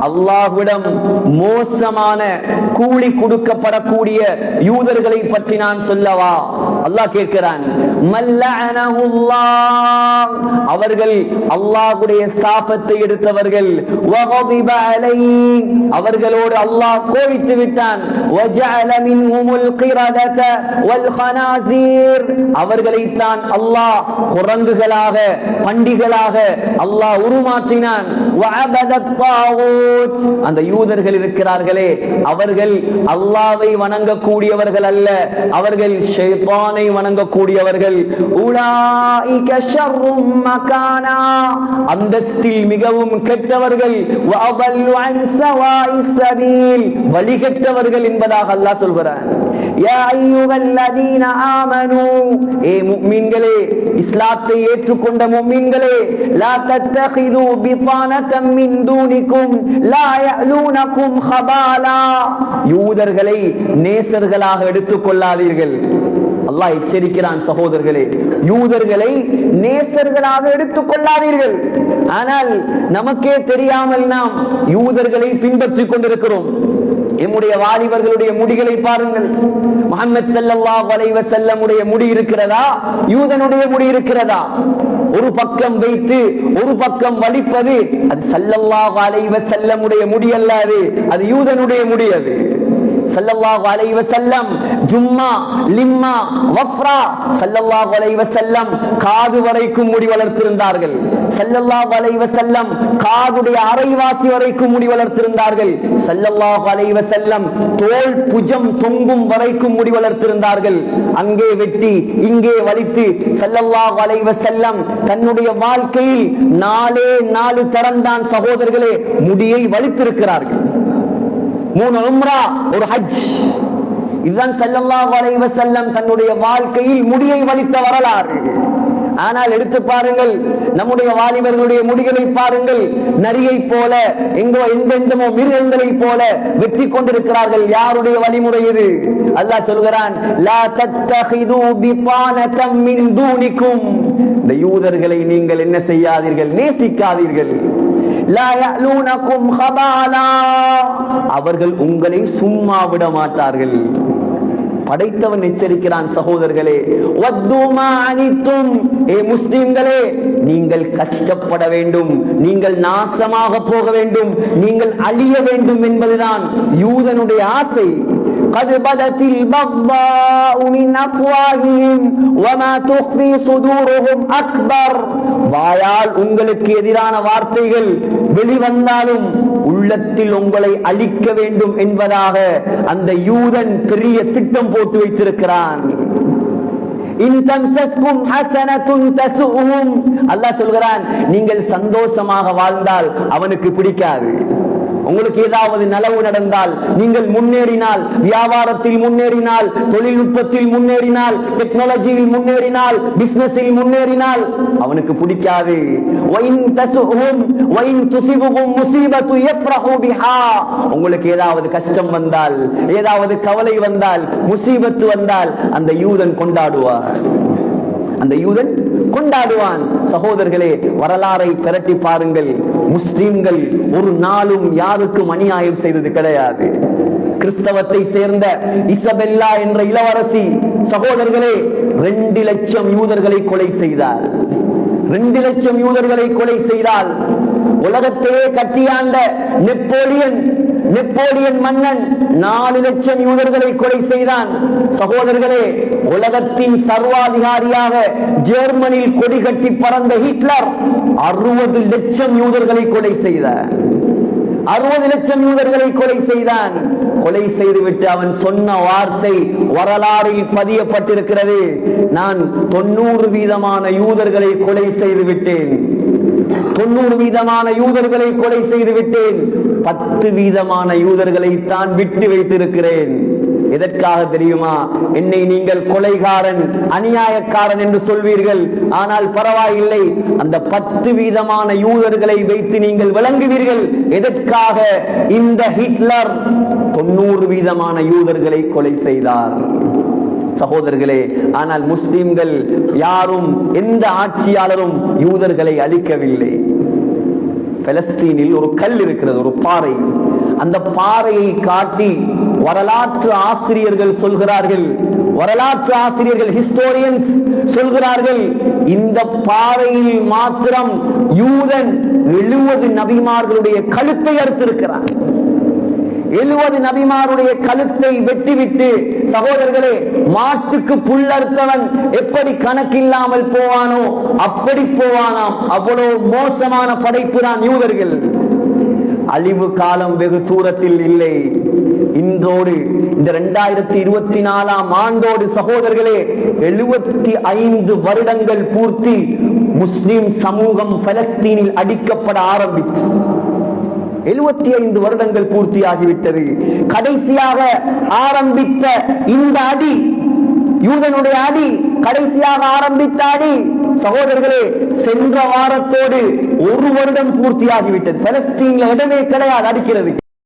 அல்லாஹ்விடம் மோசமான கூலி கொடுக்கப்படக்கூடிய யூதர்களை பற்றி நான் சொல்லவா? அல்லாஹ் கேட்கிறான் அவர்கள் அல்லாஹுடைய சாபத்தை எடுத்தவர்கள். அவர்களோடு அல்லாஹ் கோவித்து விட்டான். அவர்களை தான் அல்லாஹ் குரங்குகளாக பண்டிகளாக அல்லாஹ் உருமாற்றினான். அந்த யூதர்கள் இருக்கிறார்களே அவர்கள் அல்லாவை வணங்கக்கூடியவர்கள் அல்ல. அவர்கள் ஷெய்பானை வணங்கக்கூடியவர்கள் அவர்கள் அந்தஸ்தில் மிகவும் கெட்டவர்கள் வஅதல்லு என்பதாக அல்லாஹ் சொல்கிறார் இஸ்லாத்தை ஏற்றுக்கொண்ட முஃமின்களே லா தத்தகிது பிதானதம் மின் தூனிக்கும் லா ஹபாலா யூதர்களை நேசர்களாக எடுத்துக் கொள்ளாதீர்கள் அல்லாஹ் எச்சரிக்கிறான் சகோதரர்களே. யூதர்களை நேசர்களாக எடுத்துக் கொள்ளாதீர்கள். ஆனால் நமக்கே தெரியாமல் நாம் யூதர்களை பின்பற்றிக் கொண்டிருக்கிறோம். எம்முடைய வாலிபர்களுடைய முடிகளை பாருங்கள். முகமது செல்லல்லா வளைவ செல்லமுடைய முடி இருக்கிறதா? யூதனுடைய முடி இருக்கிறதா? ஒரு பக்கம் வைத்து ஒரு பக்கம் வலிப்பது அது செல்லல்லா வளைவ செல்லமுடைய முடி அல்ல அது. அது யூதனுடைய முடி அது. ஸல்லல்லாஹு அலைஹி வஸல்லம். ஜும்மா லிம்மா வஃப்ரா. ஸல்லல்லாஹு அலைஹி வஸல்லம் காது வரைக்கும் முடி வளர்த்திருந்தார்கள். ஸல்லல்லாஹு அலைஹி வஸல்லம் காதுடைய அரைவாசி வரைக்கும் முடி வளர்த்திருந்தார்கள். ஸல்லல்லாஹு அலைஹி வஸல்லம் தோல் புஜம் தொங்கும் வரைக்கும் முடி வளர்த்திருந்தார்கள். அங்கே வெட்டி இங்கே வலித்து ஸல்லல்லாஹு அலைஹி வஸல்லம் தன்னுடைய வாழ்க்கையில் நாலே நாலு தரம்தான் சகோதரர்களே முடியை வலித்திருக்கிறார்கள். மூணு உம்ரா ஒரு ஹஜ். இதுதான் ஸல்லல்லாஹு வளைவ செல்லம் தன்னுடைய வாழ்க்கையில் முடியை வலித்த வரலாறு. ஆனால் எடுத்து பாருங்கள் நம்முடைய வாலிபர்களுடைய முடிகளை பாருங்கள் நரியை போல எங்கோ எந்தெந்தமோ மிருகங்களை போல வெற்றி கொண்டிருக்கிறார்கள். யாருடைய வழிமுறை இது? அல்லாஹ் சொல்கிறான் லா இந்த யூதர்களை நீங்கள் என்ன செய்யாதீர்கள்? நேசிக்காதீர்கள். அவர்கள் உங்களை சும்மா விட மாட்டார்கள் படைத்தவன் எச்சரிக்கிறான் சகோதரர்களே வத்துமா அனித்தும் ஏ முஸ்லிம்களே நீங்கள் கஷ்டப்பட வேண்டும் நீங்கள் நாசமாக போக வேண்டும் நீங்கள் அழிய வேண்டும் என்பதுதான் யூதனுடைய ஆசை قد بدت البغضاء من أفواههم وما تخفي صدورهم أكبر வாயால் உங்களுக்கு எதிரான வார்த்தைகள் வெளிவந்தாலும் உள்ளத்தில் உங்களை அழிக்க வேண்டும் என்பதாக அந்த யூதன் பெரிய திட்டம் போட்டு வைத்திருக்கிறான். இன் அல்லாஹ் சொல்கிறான் நீங்கள் சந்தோஷமாக வாழ்ந்தால் அவனுக்கு பிடிக்காது. உங்களுக்கு ஏதாவது நலவு நடந்தால் நீங்கள் முன்னேறினால் வியாபாரத்தில் முன்னேறினால் தொழில்நுட்பத்தில் முன்னேறினால் டெக்னாலஜியில் முன்னேறினால் பிசினஸில் முன்னேறினால் அவனுக்கு பிடிக்காது. உங்களுக்கு ஏதாவது கஷ்டம் வந்தால் ஏதாவது கவலை வந்தால் முசீபத்து வந்தால் அந்த யூதன் கொண்டாடுவார். அந்த யூதன் கொண்டாடுவான். சகோதரர்களே வரலாறை திரட்டி பாருங்கள். முஸ்லிம்கள் ஒரு நாளும் யாருக்கும் அநியாயம் செய்தது கிடையாது. கிறிஸ்தவத்தை சேர்ந்த இசபெல்லா என்ற இளவரசி சகோதரர்களே ரெண்டு லட்சம் யூதர்களை கொலை செய்தார் ரெண்டு லட்சம் யூதர்களை கொலை செய்தால் உலகத்தையே கட்டியாண்ட நெப்போலியன் நெப்போலியன் மன்னன் நாலு லட்சம் யூதர்களை கொலை செய்தான். சகோதரர்களே உலகத்தின் சர்வாதிகாரியாக ஜெர்மனியில் கொடி கட்டி பறந்த ஹிட்லர் அறுபது லட்சம் யூதர்களை கொலை செய்தார் அறுபது லட்சம் யூதர்களை கொலை செய்தான். கொலை செய்துவிட்டு அவன் சொன்ன வார்த்தை வரலாறில் பதியப்பட்டிருக்கிறது. நான் தொண்ணூறு வீதமான யூதர்களை கொலை செய்து விட்டேன் தொண்ணூறு வீதமான யூதர்களை கொலை செய்து விட்டேன் பத்து வீதமான யூதர்களை தான் விட்டு வைத்திருக்கிறேன். எதற்காக தெரியுமா? என்னை நீங்கள் கொலைகாரன் அநியாயக்காரன் என்று சொல்வீர்கள். ஆனால் பரவாயில்லை. அந்த பத்து வீதமான யூதர்களை வைத்து நீங்கள் விளங்குவீர்கள். எதற்காக? இந்த ஹிட்லர் தொண்ணூறு வீதமான யூதர்களை கொலை செய்தார். சகோதரர்களே ஆனால் முஸ்லிம்கள் யாரும் எந்த ஆட்சியாளரும் யூதர்களை அழிக்கவில்லை. பலஸ்தீனில் ஒரு கல் இருக்கிறது ஒரு பாறை. அந்த பாறையை காட்டி வரலாற்று ஆசிரியர்கள் சொல்கிறார்கள் வரலாற்று ஆசிரியர்கள் ஹிஸ்டோரியன்ஸ் சொல்கிறார்கள் இந்த பாறையில் மாத்திரம் யூதன் எழுபது நபிமார்களுடைய கழுத்தை அறுத்திருக்கிறார் எழுபது நபிமாருடைய கழுத்தை வெட்டிவிட்டு சகோதரர்களே மாட்டுக்கு புல்லறுத்தவன் எப்படி கணக்கில்லாமல் போவானோ அப்படி போவானாம். அவ்வளவு மோசமான படைப்பு தான் யூதர்கள். அழிவு காலம் வெகு தூரத்தில் இல்லை. இன்றோடு இந்த இரண்டாயிரத்தி இருபத்தி நாலாம் ஆண்டோடு சகோதரர்களே எழுபத்தி ஐந்து வருடங்கள் பூர்த்தி முஸ்லிம் சமூகம் பலஸ்தீனில் அடிக்கப்பட ஆரம்பித்து. எழுபத்தி ஐந்து வருடங்கள் பூர்த்தியாகிவிட்டது. கடைசியாக ஆரம்பித்த இந்த அடி யூதனுடைய அடி கடைசியாக ஆரம்பித்த அடி சகோதரர்களே சென்ற வாரத்தோடு ஒரு வருடம் பூர்த்தியாகிவிட்டது. பலஸ்தீன்ல இடமே கிடையாது அடிக்கிறது.